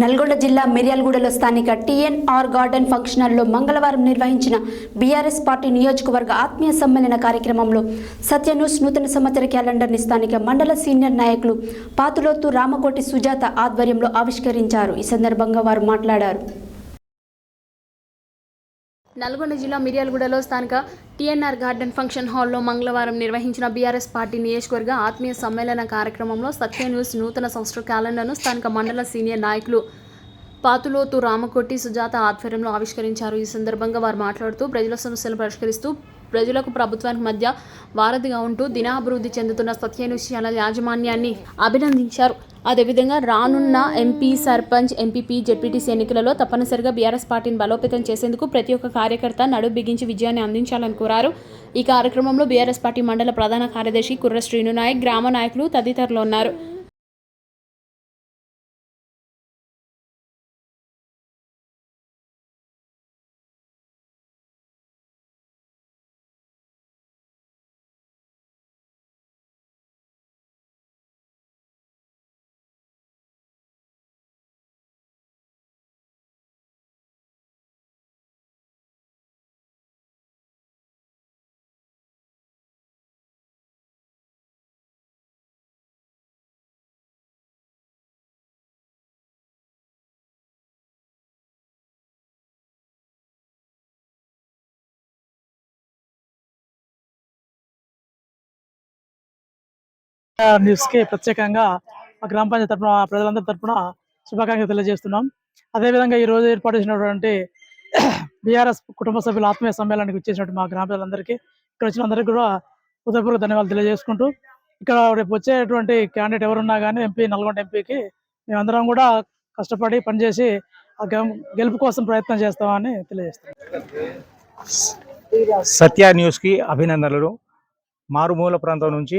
నల్గొండ జిల్లా మిర్యాలగూడలో స్థానిక టీఎన్ఆర్ గార్డెన్ ఫంక్షన్ హాల్లో మంగళవారం నిర్వహించిన బీఆర్ఎస్ పార్టీ నియోజకవర్గ ఆత్మీయ సమ్మేళన కార్యక్రమంలో సత్యన్యూస్ నూతన సంవత్సర క్యాలెండర్ని స్థానిక మండల సీనియర్ నాయకులు పాతులోతు రామకోటి సుజాత ఆధ్వర్యంలో ఆవిష్కరించారు. ఈ సందర్భంగా వారు మాట్లాడారు. నల్గొండ జిల్లా మిర్యాలగూడలో స్థానిక టీఎన్ఆర్ గార్డెన్ ఫంక్షన్ హాల్లో మంగళవారం నిర్వహించిన బీఆర్ఎస్ పార్టీ నియోజకవర్గ ఆత్మీయ సమ్మేళన కార్యక్రమంలో సత్య న్యూస్ నూతన సంవత్సర క్యాలెండర్ను స్థానిక మండల సీనియర్ నాయకులు పాతులోతు రామకొట్టి సుజాత ఆధ్వర్యంలో ఆవిష్కరించారు. ఈ సందర్భంగా వారు మాట్లాడుతూ ప్రజల సమస్యలు పరిష్కరిస్తూ ప్రజలకు ప్రభుత్వానికి మధ్య వారధిగా ఉంటూ దినాభివృద్ధి చెందుతున్న సత్య న్యూస్ ఛానల్ యాజమాన్యాన్ని అభినందించారు. అదేవిధంగా రానున్న ఎంపీ సర్పంచ్ ఎంపీపీ జెడ్పీటీసీ ఎన్నికలలో తప్పనిసరిగా బీఆర్ఎస్ పార్టీని బలోపేతం చేసేందుకు ప్రతి ఒక్క కార్యకర్త నడు బిగించి విజయాన్ని అందించాలని కోరారు. ఈ కార్యక్రమంలో బీఆర్ఎస్ పార్టీ మండల ప్రధాన కార్యదర్శి కుర్ర శ్రీను నాయక్ గ్రామ నాయకులు తదితరులు ఉన్నారు. న్యూస్కి ప్రత్యేకంగా మా గ్రామ పంచాయతీ తరఫున ప్రజలందరి తరపున శుభాకాంక్షలు తెలియజేస్తున్నాం. అదేవిధంగా ఈ రోజు ఏర్పాటు చేసినటువంటి బీఆర్ఎస్ కుటుంబ సభ్యుల ఆత్మీయ సమ్మేళనానికి వచ్చేసినట్టు మా గ్రామ ప్రజలందరికీ ఇక్కడ వచ్చిన అందరికీ కూడా హృదయపూర్వక ధన్యవాదాలు తెలియజేసుకుంటూ ఇక్కడ రేపు వచ్చేటువంటి క్యాండిడేట్ ఎవరున్నా కానీ ఎంపీ నల్గొండ ఎంపీకి మేమందరం కూడా కష్టపడి పనిచేసి ఆ గెలుపు కోసం ప్రయత్నం చేస్తామని తెలియజేస్తాం సత్య న్యూస్కి అభినందనలు. మారుమూల ప్రాంతం నుంచి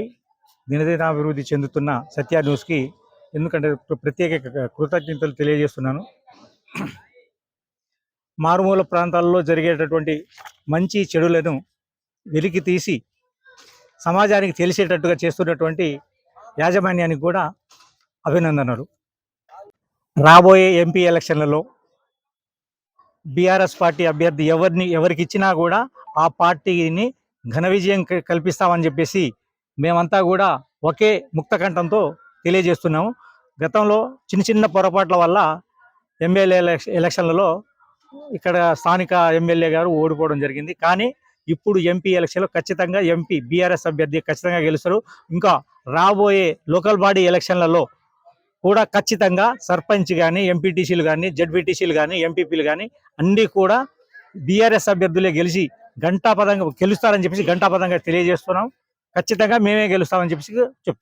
దినదినాభివృద్ధి చెందుతున్న సత్య న్యూస్కి ఎందుకంటే ప్రత్యేక కృతజ్ఞతలు తెలియజేస్తున్నాను. మారుమూల ప్రాంతాల్లో జరిగేటటువంటి మంచి చెడులను వెలికి తీసి సమాజానికి తెలిసేటట్టుగా చేస్తున్నటువంటి యాజమాన్యానికి కూడా అభినందనలు. రాబోయే ఎంపీ ఎలక్షన్లలో బీఆర్ఎస్ పార్టీ అభ్యర్థి ఎవరిని ఎవరికి ఇచ్చినా కూడా ఆ పార్టీని ఘన విజయం కల్పిస్తామని చెప్పేసి మేమంతా కూడా ఒకే ముక్త కంఠంతో తెలియజేస్తున్నాము. గతంలో చిన్న చిన్న పొరపాట్ల వల్ల ఎమ్మెల్యే ఎలక్షన్లలో ఇక్కడ స్థానిక ఎమ్మెల్యే గారు ఓడిపోవడం జరిగింది. కానీ ఇప్పుడు ఎంపీ ఎలక్షన్లో ఖచ్చితంగా ఎంపీ బీఆర్ఎస్ అభ్యర్థి ఖచ్చితంగా గెలుస్తారు. ఇంకా రాబోయే లోకల్ బాడీ ఎలక్షన్లలో కూడా ఖచ్చితంగా సర్పంచ్ కానీ ఎంపీటీసీలు కానీ జడ్పీటీసీలు కానీ ఎంపీపీలు కానీ అన్నీ కూడా బీఆర్ఎస్ అభ్యర్థులే గెలిచి గంటాపదంగా గెలుస్తారని చెప్పేసి గంటాపదంగా తెలియజేస్తున్నాం. ఖచ్చితంగా మేమే గెలుస్తామని చెప్పేసి చెప్తున్నాం.